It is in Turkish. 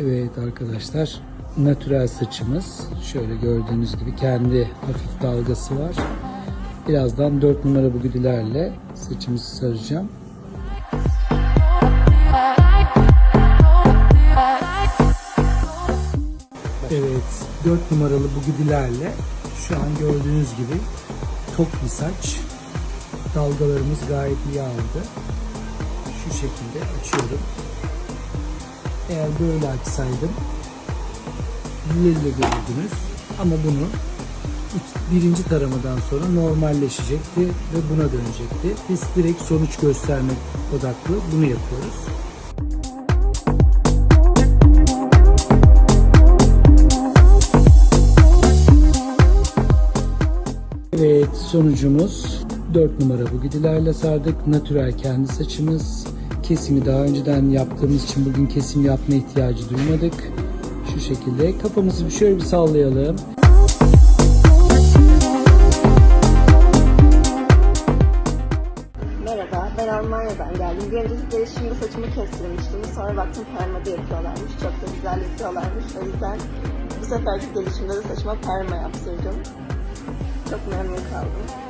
Evet arkadaşlar, natürel saçımız. Şöyle gördüğünüz gibi kendi hafif dalgası var. Birazdan 4 numara bugüdilerle saçımızı saracağım. Evet, 4 numaralı bugüdilerle şu an gördüğünüz gibi tok bir saç. Dalgalarımız gayet iyi aldı. Şu şekilde açıyorum. Eğer böyle açsaydım lille görürdünüz. Ama bunu birinci taramadan sonra normalleşecekti ve buna dönecekti. Biz direkt sonuç göstermek odaklı bunu yapıyoruz. Evet sonucumuz 4 numara bu gidilerle sardık. Natürel kendi saçımız. Kesimi daha önceden yaptığımız için bugün kesim yapma ihtiyacı duymadık. Şu şekilde kafamızı şöyle bir sallayalım. Merhaba, ben Almanya'dan geldim. Bir önceki gelişimde saçımı kestirmiştim. Sonra baktım permada yapıyorlarmış. Çok da güzel yapıyorlarmış. O yüzden bu seferki gelişimde de saçıma perma yaptırdım. Çok memnun kaldım.